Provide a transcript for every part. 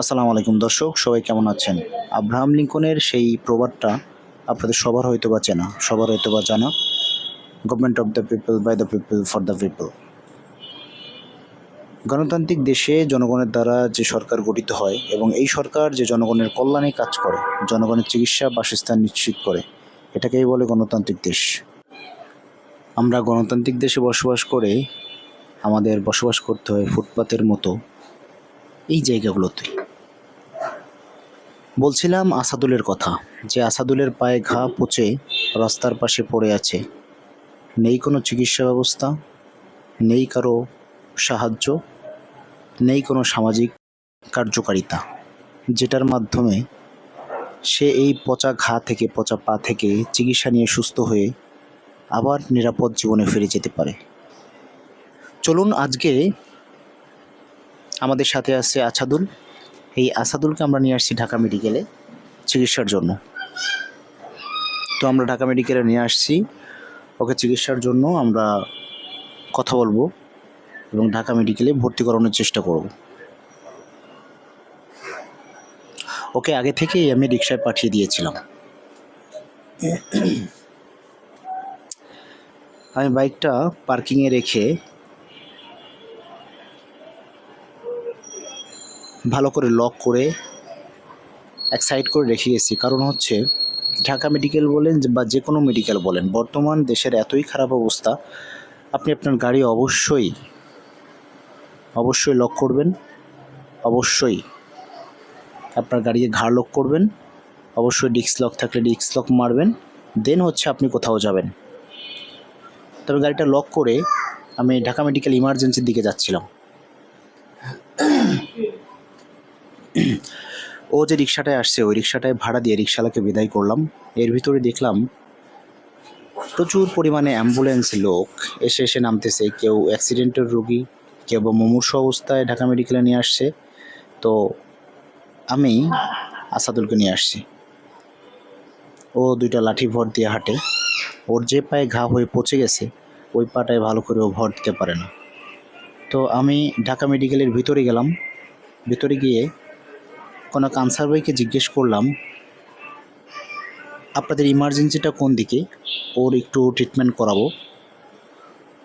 আসসালামু আলাইকুম দর্শক, সবাই কেমন আছেন? আব্রাহাম লিঙ্কনের সেই প্রবাদটা আপনাদের সবার হয়তো বা চেনা, সবার হয়তো বা জানা। Government of the people by the people for the people গণতান্ত্রিক দেশে জনগণের দ্বারা যে সরকার গঠিত হয় এবং এই সরকার যে জনগণের কল্যাণে কাজ করে, জনগণের চিকিৎসা বাসস্থান নিশ্চিত করে, এটাকেই বলে গণতান্ত্রিক দেশ। আমরা গণতান্ত্রিক দেশে বসবাস করে আমাদের বসবাস করতে হয় ফুটপাতের মতো এই জায়গাগুলোতে। বলছিলাম আসাদুলের কথা, যে আসাদুলের পায়ে ঘা পচে রাস্তার পাশে পড়ে আছে। নেই কোনো চিকিৎসা ব্যবস্থা? নেই কারও সাহায্য? নেই কোনো সামাজিক কার্যকারিতা? যেটার মাধ্যমে সে এই পচা ঘা থেকে, পচা পা থেকে চিকিৎসা নিয়ে সুস্থ হয়ে আবার নিরাপদ জীবনে ফিরে যেতে পারে। চলুন আজকে আমাদের সাথে আছে আছাদুল এই আসাদুলকে আমরা নিয়ে আসছি ঢাকা মেডিকেলে চিকিৎসার জন্য। তো আমরা ঢাকা মেডিকেলে নিয়ে আসছি। ওকে চিকিৎসার জন্য আমরা কথা বলব এবং ঢাকা মেডিকেলে ভর্তি করানোর চেষ্টা করব। ওকে আগে থেকেই আমি রিক্সায় পাঠিয়ে দিয়েছিলাম। আমি বাইকটা পার্কিংয়ে রেখে ভালো করে লক করে এক সাইড করে রেখে গেছি। কারণ হচ্ছে, ঢাকা মেডিকেল বলেন বা যে কোনো মেডিকেল বলেন, বর্তমান দেশের এতই খারাপ অবস্থা, আপনি আপনার গাড়ি অবশ্যই অবশ্যই লক করবেন, অবশ্যই আপনার গাড়িকে ঘাড় লক করবেন, অবশ্যই ডিস্ক লক থাকলে ডিস্ক লক মারবেন দেন হচ্ছে আপনি কোথাও যাবেন। তবে গাড়িটা লক করে আমি ঢাকা মেডিকেল ইমার্জেন্সির দিকে যাচ্ছিলাম। ও যে রিক্সাটায় আসছে, ওই রিক্সাটায় ভাড়া দিয়ে রিক্সাওয়ালাকে বিদায় করলাম। এর ভিতরে দেখলাম প্রচুর পরিমাণে অ্যাম্বুলেন্স লোক এসে এসে নামতেছে। কেউ অ্যাক্সিডেন্টের রোগী, কেউ বা মুমূর্ষ অবস্থায় ঢাকা মেডিকেলে নিয়ে আসছে। তো আমি আসাদুলকে নিয়ে আসছি। ও দুইটা লাঠি ভর দিয়ে হাঁটে। ওর যে পায়ে ঘা হয়ে পচে গেছে, ওই পাটায় ভালো করে ও ভর দিতে পারে না। তো আমি ঢাকা মেডিকেলের ভিতরে গেলাম। ভিতরে গিয়ে কোনো কানসার ভাইকে জিজ্ঞেস করলাম, আপনাদের ইমার্জেন্সিটা কোন দিকে? ওর একটু ট্রিটমেন্ট করাবো।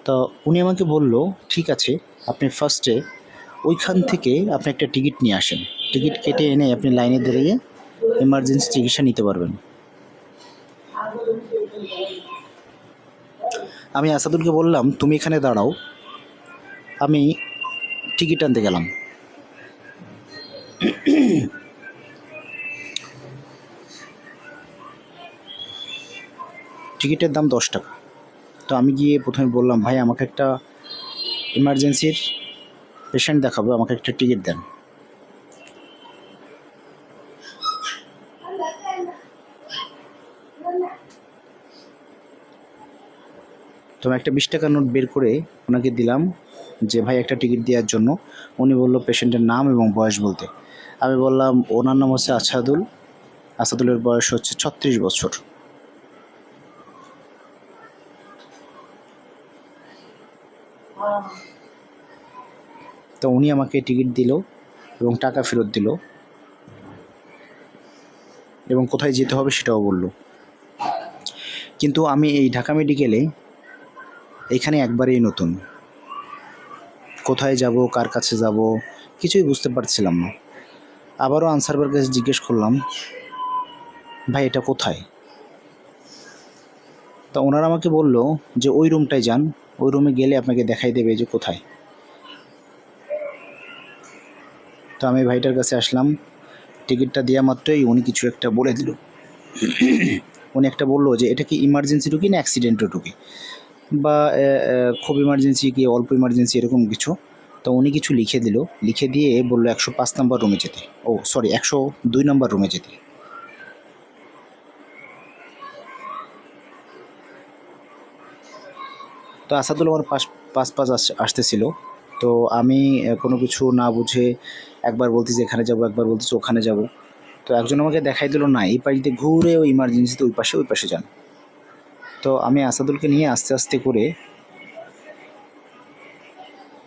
তো উনি আমাকে বলল, ঠিক আছে, আপনি ফার্স্টে ওইখান থেকে আপনি একটা টিকিট নিয়ে আসেন। টিকিট কেটে এনে আপনি লাইনে দাঁড়িয়ে ইমার্জেন্সি চিকিৎসা নিতে পারবেন। আমি আসাদুলকে বললাম, তুমি এখানে দাঁড়াও। আমি টিকিট আনতে গেলাম। টিকিটের দাম দশ টাকা। তো আমি গিয়ে প্রথমে বললাম, ভাই, আমাকে একটা ইমার্জেন্সির পেশেন্ট দেখাবো, আমাকে একটা টিকিট দেন। তো আমি একটা বিশ টাকার নোট বের করে ওনাকে দিলাম যে, ভাই, একটা টিকিট দেওয়ার জন্য। উনি বলল পেশেন্টের নাম এবং বয়স বলতে। আমি বললাম, ওনার নাম হচ্ছে আসাদুল আসাদুলের বয়স হচ্ছে ছত্রিশ বছর। তো উনি আমাকে টিকিট দিল এবং টাকা ফেরত দিল। এবং কোথায় যেতে হবে সেটাও বলল। কিন্তু আমি এই ঢাকা মেডিকেলে এখানে একবারেই নতুন। কোথায় যাব, কার কাছে যাব, কিছুই বুঝতে পারছিলাম না। আবারও আনসারবার কাছে জিজ্ঞেস করলাম, ভাই, এটা কোথায়? তো ওনারা আমাকে বলল যে, ওই রুমটায় যান, ওই রুমে গেলে আপনাকে দেখাই দেবে যে কোথায়। তো আমি ভাইটার কাছে আসলাম, টিকিটটা দেওয়া মাত্রই উনি কিছু একটা বলে দিল। উনি একটা বলল যে, এটা কি ইমার্জেন্সি রুগী না অ্যাক্সিডেন্টের রুগী বা খুব ইমার্জেন্সি কি, অল্প ইমার্জেন্সি এরকম কিছু? তো উনি কিছু লিখে দিল। লিখে দিয়ে বলল একশো পাঁচ নাম্বার রুমে যেতে। ও সরি একশো দুই নাম্বার রুমে যেতে। তো আসাদুল আমার পাশ পাশ পাশ আস- আসতেছিল। তো আমি কোনো কিছু না বুঝে একবার বলতেছি এখানে যাব, একবার বলতেছি ওখানে যাব। তো একজন আমাকে দেখাই দিল, না, এই পাশে দিয়ে ঘুরে ওই ইমার্জেন্সিতে ওই পাশে ওই পাশে যান। তো আমি আসাদুলকে নিয়ে আস্তে আস্তে করে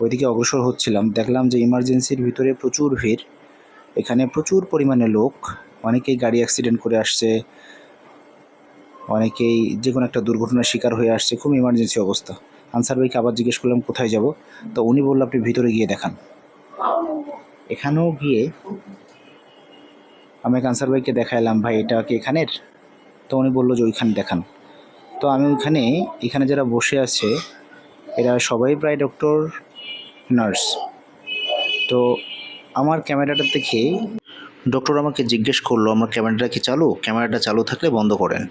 ওইদিকে অগ্রসর হচ্ছিলাম। দেখলাম যে ইমার্জেন্সির ভিতরে প্রচুর ভিড়। এখানে প্রচুর পরিমাণে লোক। অনেকেই গাড়ি অ্যাক্সিডেন্ট করে আসছে। অনেকেই যে কোনো একটা দুর্ঘটনার শিকার হয়ে আসছে। খুব ইমার্জেন্সি অবস্থা। আনসার ভাইকে আবার জিজ্ঞেস করলাম, কোথায় যাব? তো উনি বলল, আপনি ভিতরে গিয়ে দেখান। এখানেও গিয়ে আমি আনসার ভাইকে দেখাইলাম, ভাই, এটা কি এখানের? তো উনি বলল যে, ওইখানে দেখান। তো আমি ওইখানে, এখানে যারা বসে আছে, এরা সবাই প্রায় ডক্টর নার্স। তো আমার ক্যামেরাটা দেখে ডক্টর আমাকে জিজ্ঞেস করল, আমার ক্যামেরাটা কি চালু? ক্যামেরাটা চালু থাকলে বন্ধ করেন।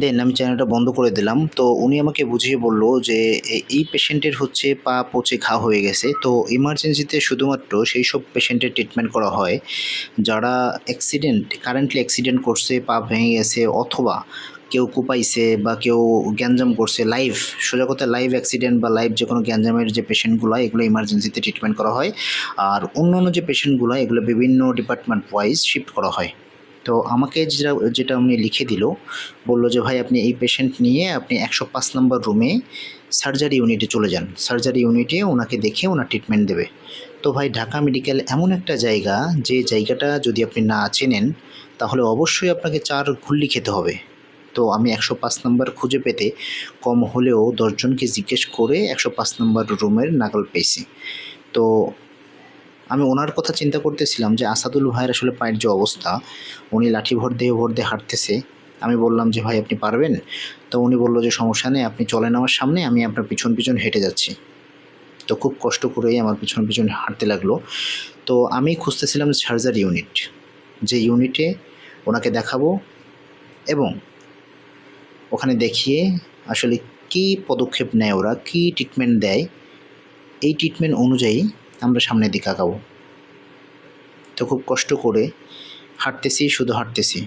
দেন আমি চ্যানেলটা বন্ধ করে দিলাম। তো উনি আমাকে বুঝিয়ে বলল যে এই পেশেন্টের হচ্ছে পা পচে ঘা হয়ে গেছে। তো ইমার্জেন্সিতে শুধুমাত্র সেই সব পেশেন্টের ট্রিটমেন্ট করা হয়। যারা অ্যাক্সিডেন্ট কারেন্টলি অ্যাক্সিডেন্ট করছে, পা ভেঙে গেছে অথবা কেউ কুপাইছে বা কেউ গ্যাঞ্জাম করছে লাইভ সোজা কথা লাইভ অ্যাক্সিডেন্ট বা লাইভ যে কোনো গ্যাঞ্জামের যে পেশেন্টগুলো এগুলো ইমার্জেন্সিতে ট্রিটমেন্ট করা হয়। আর অন্য অন্য যে পেশেন্টগুলো হয়, এগুলো বিভিন্ন ডিপার্টমেন্ট ওয়াইজ শিফট করা হয়। তো আমাকে যেটা যেটা উনি লিখে দিল, বলল যে, ভাই, আপনি এই পেশেন্ট নিয়ে আপনি একশো পাঁচ নম্বর রুমে সার্জারি ইউনিটে চলে যান। সার্জারি ইউনিটে ওনাকে দেখে ওনার ট্রিটমেন্ট দেবে। তো ভাই, ঢাকা মেডিকেল এমন একটা জায়গা, যে জায়গাটা যদি আপনি না চেনেন, তাহলে অবশ্যই আপনাকে চার ঘুল্লি খেতে হবে। তো আমি একশো পাঁচ নম্বর খুঁজে পেতে কম হলেও দশজনকে জিজ্ঞেস করে একশো পাঁচ নম্বর রুমের নাগাল পেয়েছি। তো আমি ওনার কথা চিন্তা করতেছিলাম যে আসাদুল ভাইয়ের আসলে পায়ের যে অবস্থা, উনি লাঠি ভর দিয়ে ভর দিয়ে হাঁটতেছে। আমি বললাম যে, ভাই, আপনি পারবেন? তো উনি বলল যে, সমস্যা নেই, আপনি চলেন আমার সামনে, আমি আপনার পিছন পিছন হেঁটে যাচ্ছি। তো খুব কষ্ট করেই আমার পিছন পিছন হাঁটতে লাগল। তো আমি খুঁজতেছিলাম সার্জারি ইউনিট, যে ইউনিটে ওনাকে দেখাবো এবং ওখানে দেখিয়ে আসলে কী পদক্ষেপ নেয় ওরা, কী ট্রিটমেন্ট দেয়, এই ট্রিটমেন্ট অনুযায়ী আমরা সামনের দিকে আঁকাবো তো খুব কষ্ট করে হাঁটতেছি, শুধু হাঁটতেছি।